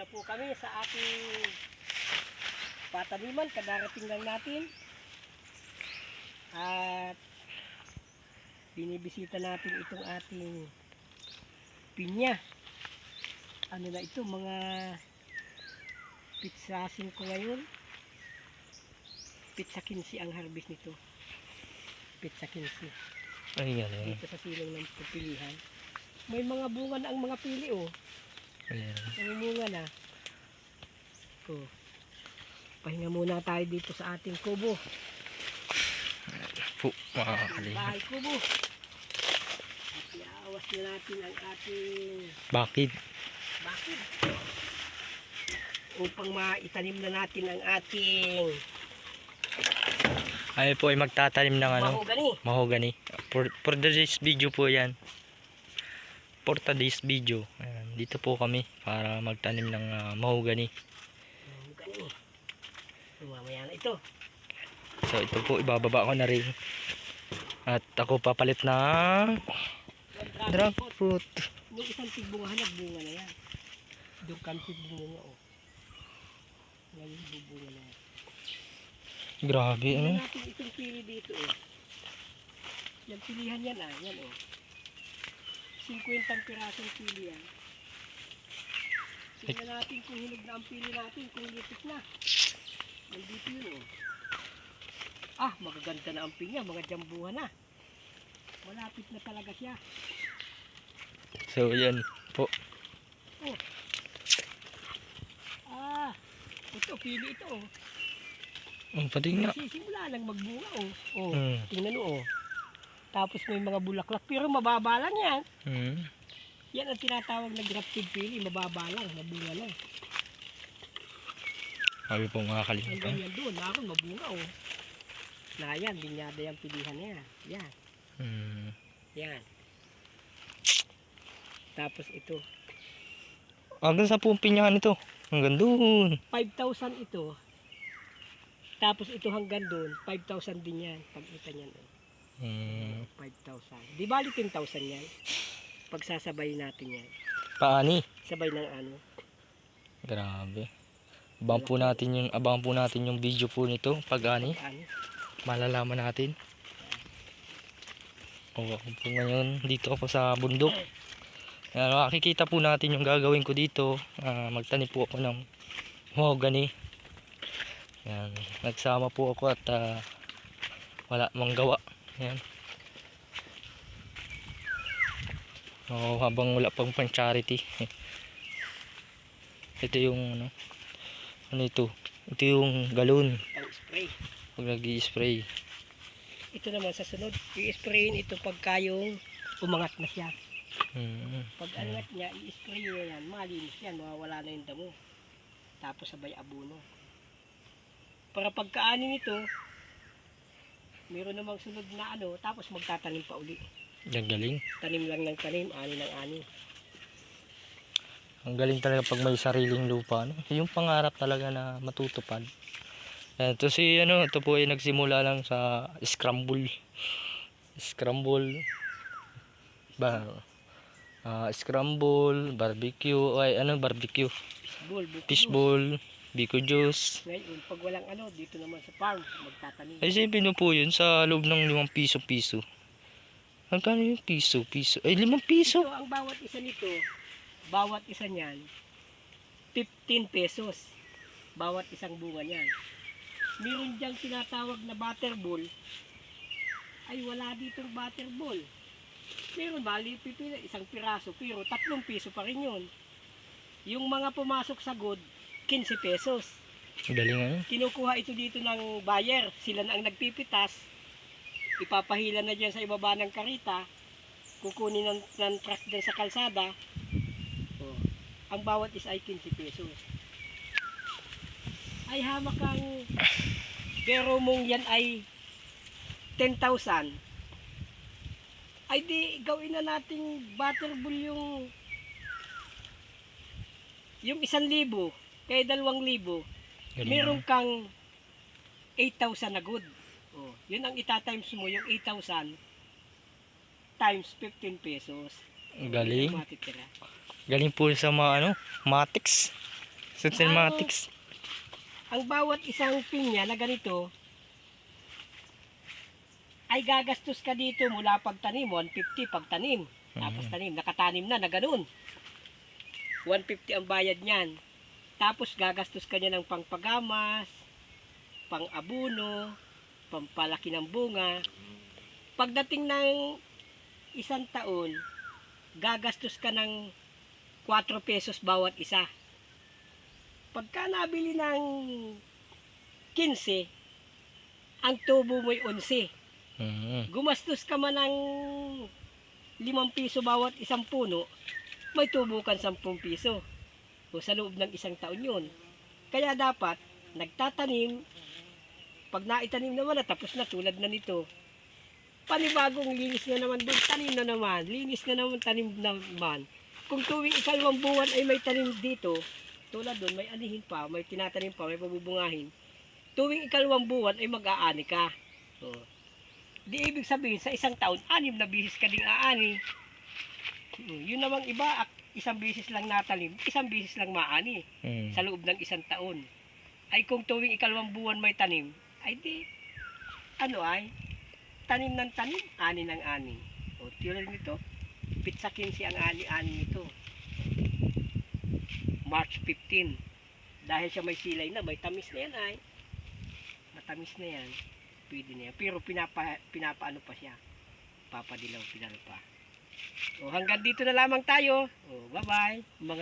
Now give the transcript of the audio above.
na po kami sa ating pataniman. Kadarating lang natin. At binibisita natin itong ating pinya. Ano na ito, mga pitsasin ko ngayon. Pitsa 15 ang harvest nito. Pitsa 15 Ay, galing. dito sa silong ng pupilihan. May mga bunga na ang mga pili oh. Ayan. May bunga na. Oh. Pahinga muna tayo dito sa ating kubo. Po, mga kaling. Bahay kubo. At iaawas na natin ang ating Bakit? bakit. Upang maitanim na natin ang ating Ay po ay magtatanim ng ano, mahogani. mahogany. For, for this video po yan. For today's video. Ayan, dito po kami para magtanim ng ah, mahogany. Mahogani. Mamaya na ito. So ito po ibababa ko na rin. At ako papalit ng Dragon fruit. Yung isang tigbunga nagbunga na yan. Doon kang tigbunga oh. Ngayon bubunga na yan. Grabe ano. natin itong pili dito eh. Yan pilihan yan ah, yan oh. 50 pirasong pili yan. Tingnan natin kung hinog na ang pili natin, kung lipit na. Nandito yun oh. Ah, magaganda na ang pinya, mga jambuhan na. Malapit na talaga siya. So yan po. Ah, ito, pili ito oh. Ang pati nga. Sisimula lang magbunga oh. Oh, Hmm. tingnan mo oh. Tapos may mga bulaklak, pero mababa lang yan. Hmm. Yan ang tinatawag na grafted pili, mababa lang, mabunga na. Sabi po mga kalimutan. yan doon, ako mabunga oh. Na yan, linyada yung pilihan na yan. Hmm. yan. Tapos ito, Hanggang sa pong pinyahan ito. Hanggang doon. 5,000 ito. Tapos ito hanggang doon, 5,000 din yan. Pagkita niyan oh. Hmm. 5,000. Di bali 10,000 yan. Pagsasabay natin yan. Paani. Sabay ng ano. Grabe. Abang po natin yung abang po natin yung video po nito pag ani Ano? malalaman natin. O ako po ngayon dito ako sa bundok. Ayan, makikita po natin yung gagawin ko dito. Ah, magtanim po ako ng mahogany. Yan, nagsama po ako at ah, wala mang gawa. Yan. Oh, habang wala pang pang charity. Ito yung ano. Ano ito? Ito yung galon Pang spray. pag nag-i-spray. Ito naman sa sunod, i-sprayin ito pagka yung umangat na siya. Mm. Pag angat niya, i-spray niya yan, malinis yan, mawawala na yung damo. Tapos sabay abuno. Para pagkaani nito, meron namang sunod na ano, tapos magtatanim pa uli. Ang galing. Tanim lang ng tanim, ani ng ani. Ang galing talaga pag may sariling lupa. No? Yung pangarap talaga na matutupad. Ito si ano, ito po ay nagsimula lang sa scramble. Scramble. Ba, ah, scramble, barbecue, ay ano barbecue, Ball, buko juice. fishball, biko juice. Ngayon, pag walang ano, dito naman sa farm, magtatanim. Ay sipin po yun sa loob ng limang piso piso. Magkano yung piso piso? Ay limang piso. Ito, ang bawat isa nito, bawat isa niyan, 15 pesos. Bawat isang bunga niyan. Meron diyang tinatawag na butterball. Ay, wala ditong butterball. Meron, bali, pipila, isang piraso, pero tatlong piso pa rin yun. Yung mga pumasok sa good, 15 pesos. Galing ano? Kinukuha ito dito ng buyer. Sila na ang nagpipitas. Ipapahila na dyan sa ibaba ng karita. Kukunin ng, ng truck dyan sa kalsada. Oh. Ang bawat is ay 15 pesos. Ay hamak ang pero mong yan ay 10,000. Ay di gawin na nating butterball yung yung isang libo kaya dalawang libo meron kang 8,000 na good. Oh, yun ang itatimes mo, yung 8,000 times 15 pesos. Galing. Matitira. Galing po sa mga ano, matics. Sa cinematics. ang bawat isang pinya na ganito ay gagastos ka dito mula pagtanim, 150 pagtanim. Tapos Mhm. tanim, nakatanim na na ganun. 150 ang bayad niyan. Tapos gagastos ka niya ng pangpagamas, pang-abuno, pampalaki ng bunga. Pagdating ng isang taon, gagastos ka ng 4 pesos bawat isa. Pagka nabili ng 15, ang tubo mo'y 11 Mhm. gumastos ka man ng 5 piso bawat isang puno, may tubo kang 10 piso. O sa loob ng isang taon yun. Kaya dapat, nagtatanim, pag naitanim naman na tapos na tulad na nito, panibagong linis na naman doon, tanim na naman, linis na naman, tanim na naman. Kung tuwing ikalawang buwan ay may tanim dito, tulad doon, may anihin pa, may tinatanim pa, may pabubungahin. Tuwing ikalawang buwan ay mag-aani ka. O, Di ibig sabihin, sa isang taon, anim na bisis ka ding aani. Hmm, Yun namang iba, isang bisis lang natalim, isang bisis lang maani Mhm. sa loob ng isang taon. Ay kung tuwing ikalawang buwan may tanim, ay di, ano ay, tanim ng tanim, ani ng ani. O, tulad nito, pizza 15 ang ani-ani nito. March 15. Dahil siya may silay na, may tamis na yan ay. Matamis na yan. Pwede na yan. Pero pinapa, pinapaano pa siya. Papadilaw, pinalo pa. O hanggang dito na lamang tayo. O bye-bye. Mga